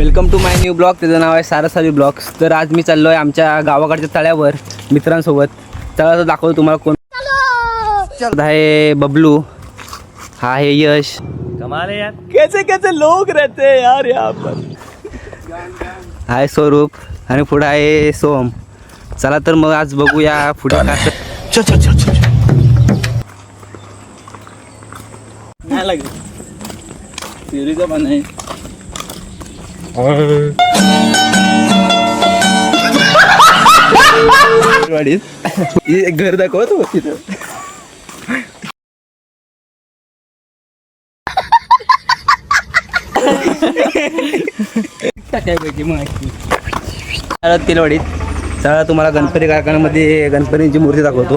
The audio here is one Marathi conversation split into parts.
Welcome to my new blog. त्याचं नाव आहे सारसावी ब्लॉग्स. तर आज मी चाललो आहे आमच्या गावाकडच्या तळ्यावर मित्रांसोबत. तळ्याचं दाखवतो तुम्हाला कोण आहे बबलू. हा आहे यश. कमाल है यार. कैसे कैसे लोग रहते हैं यार यहाँ पर? हा आहे स्वरूप. आणि पुढे आहे सोम. चला तर मग आज बघूया पुढे काय नाही लागेल. प्युरीचा पण आहे? वाडीत घर दाखवत हो तिथं टाकायपैकी माहिती चला तेलवाडीत चला तुम्हाला गणपती कारखान्यामध्ये गणपतींची मूर्ती दाखवतो.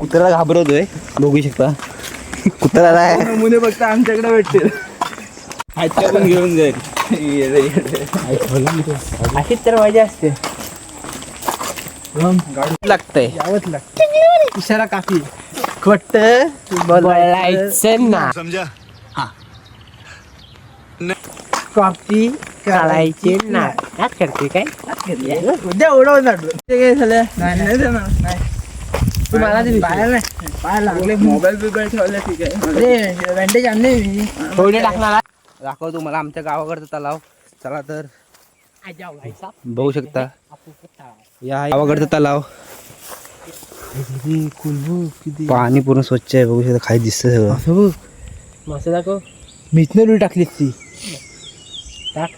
कुत्र्याला घाबरवतोय. बघू शकता. कुत्र्याला आहे नमुने फक्त आमच्याकडे भेटतील. हातच्या पण घेऊन जाईल. अशीच तर मजा असते. लागतंय. यावंच लागतं. इशारा काफी. खोट बोलायचं ना कॉपी काढायचे ना काय? करते. काय उद्या उडवणार ते काय झालं? नाही नाही. देणार नाही. तुम्हाला ते बाहेर नाही. बाहेर लागले. मोबाईल बिबाईल ठेवला ठीक आहे बँडेज आणले मी. थोडे टाकणार दाखव तुम्हाला आमच्या गावाकडचा तलाव. चला तर. बघू शकता. या गावाकडचा तलाव. पाणी पूर्ण स्वच्छ आहे. बघू शकता खाली दिसतं सगळं. मासे दाखव. रुई टाकली ती. टाक.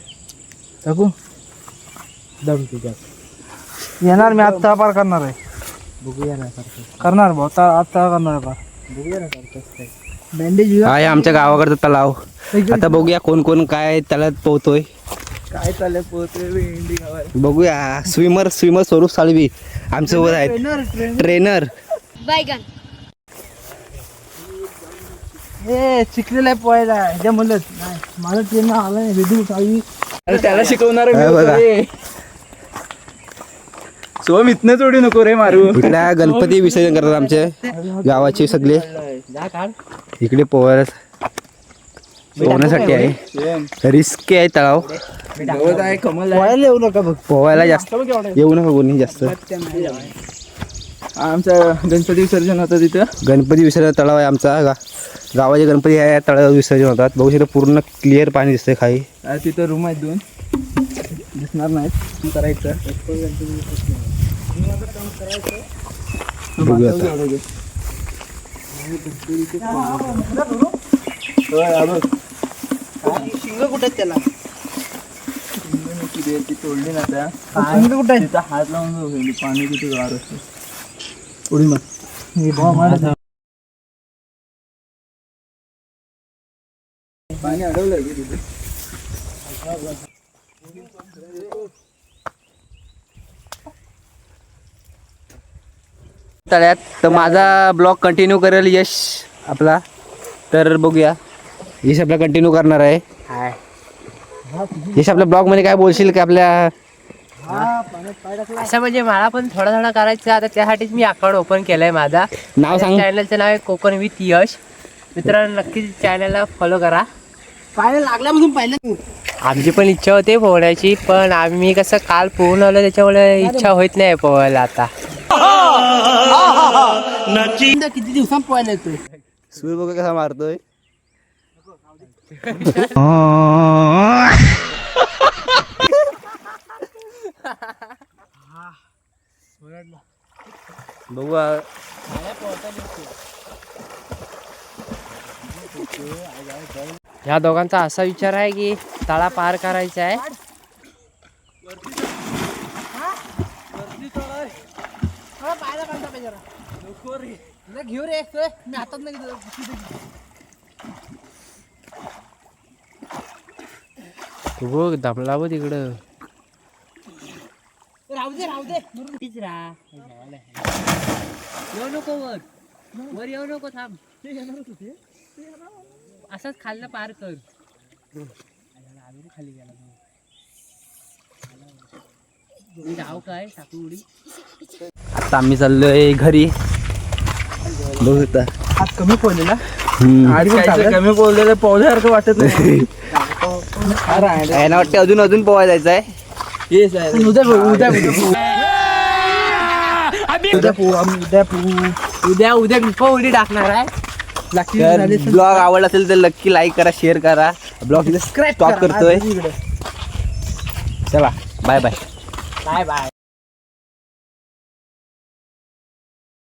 टाकू? दम तुझ्यात. येणार मी आत्ता पार करणार आहे. बघूया ना करणार भाऊ आता आता करणार आहे पार. बघूया ना करतोस बँडेज हा आहे आमच्या गावाकडचा तलाव? आता बघूया कोण कोण काय तलावात पोहतोय. काय चाललंय पोहतोय इंडी गावाला बघूया. स्विमर स्विमर स्वरूप साळवी आमच्यासोबत आहेत. ट्रेनर बैगन हे शिकलेलं पोहायला. ह्याच्या म्हणलं नाही आलं अरे त्याला शिकवणार हे बघा. सोम इथनं जोडी नको रे मारू. इकडे गणपती विसर्जन करतात आमचे गावाचे सगळे? जा काढ. इकडे पोहायला पोहण्यासाठी आहे. रिस्क आहे तलाव. गवत आहे कमल आहे पोहायला येऊ नका बघ. पोहायला जास्त. येऊ नका कोणी जास्त. आमचा गणपती विसर्जन होतं तिथं. गणपती विसर्जन तलाव आहे आमचा. गा गावाचे गणपती आहे तळावर विसर्जन होतात. बघू शकता पूर्ण क्लिअर पाणी दिसतंय खाली. आ, तिथं रूम आहेत दोन. दिसणार नाहीत. करायचं. बघूया आता. होय, हा बघ. शिंग कुठे त्याला? तोडली ना त्या. शिंग कुठे तिथं हात लावून पाणी किती गार असतं. उडी पाणी की तिथे तळ्यात. तर माझा ब्लॉग कंटिन्यू करेल यश आपला. तर बघूया. यश आपला कंटिन्यू करणार आहे. यश आपल्या ब्लॉगमध्ये काय बोलशील? की आपल्या असं म्हणजे मला पण थोडा थोडा करायचं आता त्यासाठीच मी अकाउंट ओपन केलंय माझा. नाव सांग. चॅनलचं नाव आहे कोकण विथ यश. मित्रांनो नक्कीच चॅनलला फॉलो करा. पाहिलं लागल्यापासून पाहिलं आमची पण इच्छा होती पोहण्याची पण आम्ही कसं काल पोहून आलो त्याच्यामुळे इच्छा होत नाही पोहायला आता. किती दिवसांत पोहायला येतोय? सूर्य बघा कसा मारतोय? बघू ह्या दोघांचा असा विचार आहे की तळा पार करायचा आहे. घेऊ रे मी आता नाही बघ दमला तिकडं. राहू दे राहू दे. तीच राहा. येऊ नको वर. वर येऊ नको थांब. असंच खाल्लं पार कर. खाली गेला मी जाऊ काय? टाकू उडी. आता आम्ही चाललोय घरी. कमी पडलेला. कमी बोललेलं पावल्यासारखं वाटत नाही. अजून अजून पोहाय जायचं आहे येस आहे उद्या पोहू, उद्या उद्या पोहू. उद्या पोहू आम्ही उद्या पोहू उद्या उद्या मी पण उडी टाकणार आहे. तर ब्लॉग आवडला असेल तर नक्की लाईक करा शेअर करा. ब्लॉग स्टॉप करतोय. चला बाय बाय बाय बाय